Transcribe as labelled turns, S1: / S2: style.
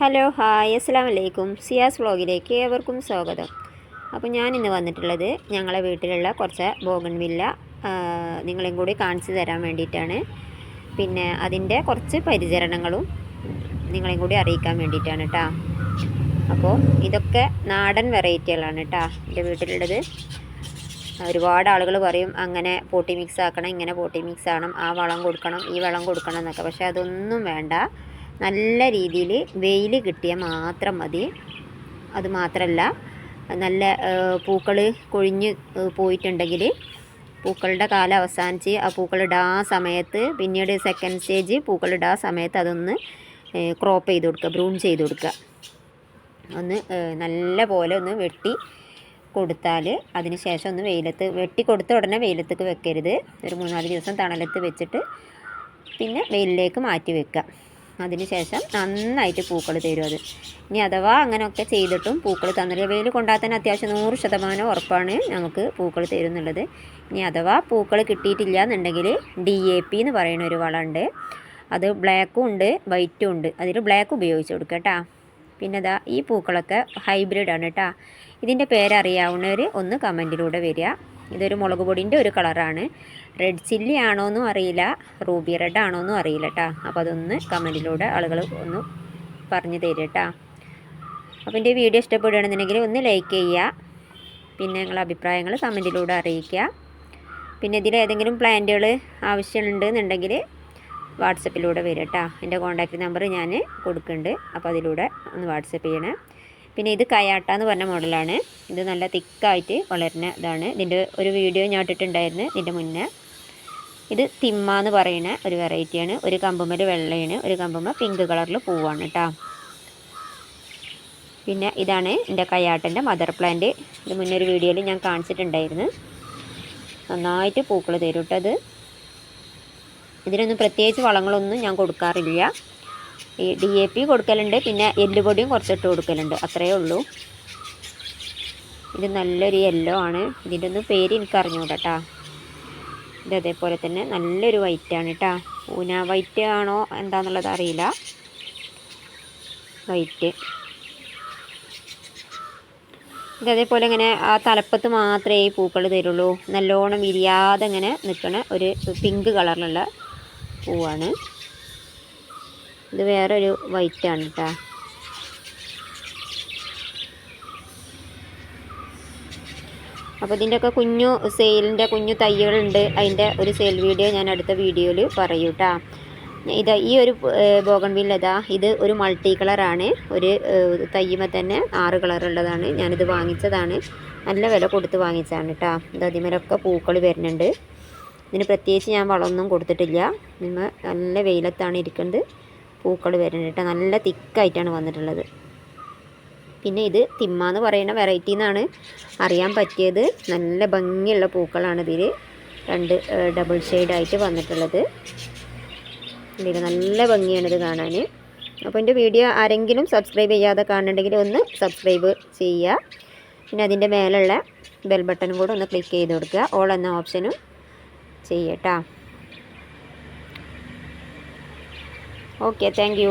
S1: Hello hi അസ്സാം വലൈക്കും സിയാസ് വ്ളോഗിലേക്ക് ഏവർക്കും സ്വാഗതം. അപ്പോൾ ഞാൻ ഇന്ന് വന്നിട്ടുള്ളത് ഞങ്ങളെ വീട്ടിലുള്ള കുറച്ച് ബോഗൺവില്ല നിങ്ങളെയും കൂടി കാണിച്ചു തരാൻ വേണ്ടിയിട്ടാണ്. പിന്നെ അതിന്റെ കുറച്ച് പരിചരണങ്ങളും നിങ്ങളെയും കൂടി അറിയിക്കാൻ വേണ്ടിയിട്ടാണ് കേട്ടോ അപ്പോൾ ഇതൊക്കെ നാടൻ വെറൈറ്റികളാണ് കേട്ടോ എന്റെ വീട്ടിലുള്ളത്. ഒരുപാട് ആളുകൾ പറയും അങ്ങനെ പോട്ടി മിക്സ് ആക്കണം ഇങ്ങനെ പോട്ടി മിക്സ് ആകണം ആ വളം കൊടുക്കണം ഈ വളം കൊടുക്കണം എന്നൊക്കെ. പക്ഷേ അതൊന്നും വേണ്ട. നല്ല രീതിയിൽ വെയിൽ കിട്ടിയാൽ മാത്രം മതി. അത് മാത്രമല്ല നല്ല പൂക്കൾ കൊഴിഞ്ഞ് പോയിട്ടുണ്ടെങ്കിൽ പൂക്കളുടെ കാലം അവസാനിച്ച് ആ പൂക്കളിടാ സമയത്ത് പിന്നീട് സെക്കൻഡ് സ്റ്റേജ് പൂക്കളിടാ സമയത്ത് അതൊന്ന് ക്രോപ്പ് ചെയ്ത് കൊടുക്കുക ബ്രൂൺ ചെയ്ത് കൊടുക്കുക. ഒന്ന് നല്ല പോലെ ഒന്ന് വെട്ടി കൊടുത്താൽ അതിന് ശേഷം ഒന്ന് വെയിലത്ത് വെട്ടി കൊടുത്ത ഉടനെ വെയിലത്തേക്ക് വെക്കരുത്. ഒരു മൂന്നാൽ ദിവസം തണലത്ത് വെച്ചിട്ട് പിന്നെ വെയിലിലേക്ക് മാറ്റി വെക്കുക. അതിന് ശേഷം നന്നായിട്ട് പൂക്കൾ തരും അത്. ഇനി അഥവാ അങ്ങനെയൊക്കെ ചെയ്തിട്ടും പൂക്കൾ തന്നില്ല വെയിൽ കൊണ്ടാൽ തന്നെ അത്യാവശ്യം നൂറ് ശതമാനം ഉറപ്പാണ് നമുക്ക് പൂക്കൾ തരും എന്നുള്ളത് ഇനി അഥവാ പൂക്കൾ കിട്ടിയിട്ടില്ല എന്നുണ്ടെങ്കിൽ ഡി എ പി എന്ന് പറയുന്ന ഒരു വളമുണ്ട് അത് ബ്ലാക്കും ഉണ്ട് വൈറ്റും ഉണ്ട്. അതിൽ ബ്ലാക്ക് ഉപയോഗിച്ച് കൊടുക്കുക കേട്ടോ. പിന്നെ ഇതാ ഈ പൂക്കളൊക്കെ ഹൈബ്രിഡാണ് കേട്ടോ. ഇതിന്റെ പേരറിയാവുന്നവർ ഒന്ന് കമന്റിലൂടെ വരിക. ഇതൊരു മുളക് പൊടിന്റെ ഒരു കളറാണ്. റെഡ് ചില്ലി ആണോന്നും അറിയില്ല. റൂബി റെഡ് ആണോന്നും അറിയില്ല കേട്ടോ അപ്പോൾ അതൊന്ന് കമന്റിലൂടെ ആളുകൾ ഒന്ന് പറഞ്ഞു തരും കേട്ടോ അപ്പോൾ എന്റെ വീഡിയോ ഇഷ്ടപ്പെടുകയാണെന്നുണ്ടെങ്കിൽ ഒന്ന് ലൈക്ക് ചെയ്യുക. പിന്നെ നിങ്ങളുടെ അഭിപ്രായങ്ങൾ കമന്റിലൂടെ അറിയിക്കുക. പിന്നെ ഇതിൽ ഏതെങ്കിലും പ്ലാന്റുകൾ ആവശ്യമുണ്ടെന്നുണ്ടെങ്കിൽ വാട്സപ്പിലൂടെ വരും കേട്ടോ എന്റെ കോൺടാക്റ്റ് നമ്പർ ഞാൻ കൊടുക്കുന്നുണ്ട്. അപ്പോൾ അതിലൂടെ ഒന്ന് വാട്സപ്പ് ചെയ്യണേ. പിന്നെ ഇത് കയാട്ട എന്ന് പറഞ്ഞ മോഡലാണ്. ഇത് നല്ല തിക്കായിട്ട് വളരുന്ന ഇതാണ്. ഇതിന്റെ ഒരു വീഡിയോ ഞാൻ ഇട്ടിട്ടുണ്ടായിരുന്നു ഇതിന്റെ മുന്നേ. ഇത് തിമ്മ എന്ന് പറയുന്ന ഒരു വെറൈറ്റിയാണ്. ഒരു കമ്പുമ്മൽ വെള്ളയാണ് ഒരു കമ്പുമ്മ പിങ്ക് കളറിൽ പൂവാണ് കേട്ടോ. പിന്നെ ഇതാണ് എന്റെ കയാട്ടന്റെ മദർ പ്ലാന്റ് ഇത് മുന്നേ ഒരു വീഡിയോയിൽ ഞാൻ കാണിച്ചിട്ടുണ്ടായിരുന്നു. നന്നായിട്ട് പൂക്കൾ തരും കേട്ടോ അത് ഇതിനൊന്നും പ്രത്യേകിച്ച് വളങ്ങളൊന്നും ഞാൻ കൊടുക്കാറില്ല. ഈ ഡി എ പി കൊടുക്കലുണ്ട് പിന്നെ എല്ലുപൊടിയും കുറച്ചിട്ട് കൊടുക്കലുണ്ട്. അത്രയേ ഉള്ളൂ. ഇത് നല്ലൊരു യെല്ലോ ആണ്. ഇതിന്റെ ഒന്നും പേര് എനിക്ക് അറിഞ്ഞുകൂടാ ഇത് അതേപോലെ തന്നെ നല്ലൊരു ആണ് കേട്ടോ ഊന വൈറ്റ് ആണോ എന്താണെന്നുള്ളത് അറിയില്ല. വൈറ്റ് ഇത് അതേപോലെ ഇങ്ങനെ ആ തലപ്പത്ത് മാത്രമേ ഈ പൂക്കൾ തരുള്ളൂ. നല്ലോണം വിരിയാതെ ഇങ്ങനെ നിൽക്കണ ഒരു പിങ്ക് കളറിലുള്ള പൂവാണ്. ഇത് വേറൊരു വൈറ്റാണ് കേട്ടോ അപ്പോൾ ഇതിന്റെയൊക്കെ കുഞ്ഞു സെയിലിന്റെ കുഞ്ഞു തയ്യലുണ്ട്. അതിന്റെ ഒരു സെയിൽ വീഡിയോ ഞാൻ അടുത്ത വീഡിയോയിൽ പറയൂ കേട്ടോ ഇത് ഈ ഒരു ബോഗൺവില്ല ഇതാ. ഇത് ഒരു മൾട്ടി കളറാണ് ഒരു തയ്യുമ്പോൾ തന്നെ ആറ് കളറുള്ളതാണ് ഞാനിത് വാങ്ങിച്ചതാണ്. നല്ല വില കൊടുത്ത് വാങ്ങിച്ചതാണ് കേട്ടോ ഇത് അതിമേലൊക്കെ പൂക്കൾ വരുന്നുണ്ട്. ഇതിന് പ്രത്യേകിച്ച് ഞാൻ വളമൊന്നും കൊടുത്തിട്ടില്ല. നിങ്ങൾ നല്ല വെയിലത്താണ് ഇരിക്കുന്നത്. പൂക്കൾ വരുന്നുണ്ട് നല്ല തിക്കായിട്ടാണ് വന്നിട്ടുള്ളത്. പിന്നെ ഇത് തിമ്മ എന്ന് പറയുന്ന വെറൈറ്റി എന്നാണ് അറിയാൻ പറ്റിയത്. നല്ല ഭംഗിയുള്ള പൂക്കളാണ് ഇതിൽ. രണ്ട് ഡബിൾ ഷെയ്ഡായിട്ട് വന്നിട്ടുള്ളത്. ഇതിൽ നല്ല ഭംഗിയാണിത് കാണാൻ അപ്പോൾ എന്റെ വീഡിയോ ആരെങ്കിലും സബ്സ്ക്രൈബ് ചെയ്യാതെ കാണുന്നുണ്ടെങ്കിൽ ഒന്ന് സബ്സ്ക്രൈബ് ചെയ്യുക. പിന്നെ അതിന്റെ മേലുള്ള ബെൽ ബട്ടണും കൂടെ ഒന്ന് ക്ലിക്ക് ചെയ്ത് കൊടുക്കുക. ഓൾ എന്ന ഓപ്ഷനും ചെയ്യട്ടാ. Okay thank